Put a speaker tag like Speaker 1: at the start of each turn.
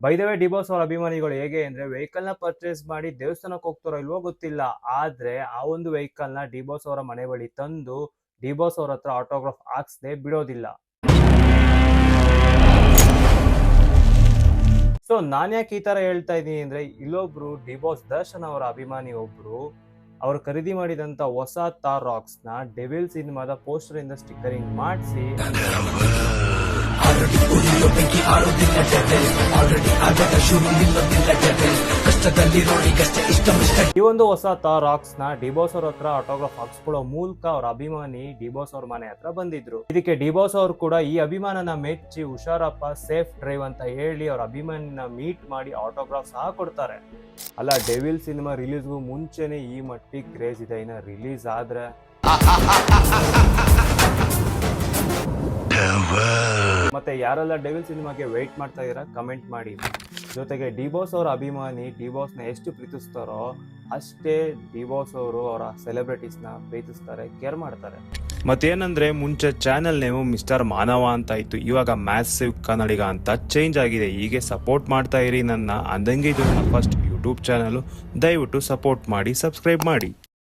Speaker 1: ಬೈದವೇ D boss ಅವರ ಅಭಿಮಾನಿಗಳು ಹೇಗೆ ಅಂದ್ರೆ ವೆಹಿಕಲ್ನ ಪರ್ಚೇಸ್ ಮಾಡಿ ದೇವಸ್ಥಾನಕ್ಕೆ ಹೋಗ್ತಾರೋ ಇಲ್ವೋ ಗೊತ್ತಿಲ್ಲ. ಆದ್ರೆ ಆ ಒಂದು ವೆಹಿಕಲ್ನ ಡಿಬೋಸ್ ಅವರ ಮನೆ ಬಳಿ ತಂದು ಡಿಬೋಸ್ ಅವ್ರ ಹತ್ರ ಆಟೋಗ್ರಾಫ್ ಹಾಕ್ಸದೆ ಬಿಡೋದಿಲ್ಲ. ಸೊ ನಾನು ಯಾಕೆ ಈ ತರ ಹೇಳ್ತಾ ಇದ್ದೀನಿ ಅಂದ್ರೆ, ಇಲ್ಲೊಬ್ರು ಡಿಬೋಸ್ ದರ್ಶನ್ ಅವರ ಅಭಿಮಾನಿ ಒಬ್ರು ಅವರು ಖರೀದಿ ಮಾಡಿದಂತ ಹೊಸ ತಾರ್ ರಾಕ್ಸ್ನ ಡೆವಿಲ್ ಸಿನಿಮಾದ ಪೋಸ್ಟರ್ ಇಂದ ಸ್ಟಿಕ್ಕರಿಂಗ್ ಮಾಡಿಸಿ ಈ ಒಂದು ಹೊಸ ತಾರ್ ರಾಕ್ಸ್ನ ಡಿಬೋಸ್ ಅವ್ರ ಹತ್ರ ಆಟೋಗ್ರಾಫ್ ಹಾಕ್ಸ್ಕೊಳ್ಳೋ ಮೂಲಕ ಅವ್ರ ಅಭಿಮಾನಿ ಡಿಬೋಸ್ ಅವ್ರ ಮನೆ ಹತ್ರ ಬಂದಿದ್ರು. ಇದಕ್ಕೆ ಡಿಬೋಸ್ ಅವ್ರು ಕೂಡ ಈ ಅಭಿಮಾನನ ಮೆಚ್ಚಿ ಹುಷಾರಪ್ಪ ಸೇಫ್ ಡ್ರೈವ್ ಅಂತ ಹೇಳಿ ಅವ್ರ ಅಭಿಮಾನಿನ ಮೀಟ್ ಮಾಡಿ ಆಟೋಗ್ರಾಫ್ ಸಹ ಕೊಡ್ತಾರೆ. ಅಲ್ಲ ಡೆವಿಲ್ ಸಿನಿಮಾ ರಿಲೀಸ್ಗೂ ಮುಂಚೆನೆ ಈ ಮಟ್ಟಿಗೆ ಕ್ರೇಜ್ ಇದೆ. ಇನ್ನ ರಿಲೀಸ್ ಆದ್ರೆ. ಮತ್ತೆ ಯಾರೆಲ್ಲ ಡೆವಿಲ್ ಸಿನಿಮಾಗೆ ವೆಯ್ಟ್ ಮಾಡ್ತಾ ಇದೀರಾ ಕಮೆಂಟ್ ಮಾಡಿ. ಜೊತೆಗೆ ಡಿಬೋಸ್ ಅವರ ಅಭಿಮಾನಿ ಡಿಬೋಸ್ನ ಎಷ್ಟು ಪ್ರೀತಿಸ್ತಾರೋ ಅಷ್ಟೇ ಡಿಬೋಸ್ ಅವರು ಅವರ ಸೆಲೆಬ್ರಿಟೀಸ್ನ ಪ್ರೀತಿಸ್ತಾರೆ ಕೇರ್ ಮಾಡ್ತಾರೆ. ಮತ್ತೇನಂದ್ರೆ ಮುಂಚೆ ಚಾನೆಲ್ ನೇಮು ಮಿಸ್ಟರ್ ಮಾನವ ಅಂತ ಇತ್ತು. ಇವಾಗ ಮ್ಯಾಸಿವ್ ಕನ್ನಡಿಗ ಅಂತ ಚೇಂಜ್ ಆಗಿದೆ. ಹೀಗೆ ಸಪೋರ್ಟ್ ಮಾಡ್ತಾ ಇರಿ ನನ್ನ ಅಂದಂಗೆ ಇದು ಫಸ್ಟ್ ಯೂಟ್ಯೂಬ್ ಚಾನಲ್ ದಯವಿಟ್ಟು ಸಪೋರ್ಟ್ ಮಾಡಿ ಸಬ್ಸ್ಕ್ರೈಬ್ ಮಾಡಿ.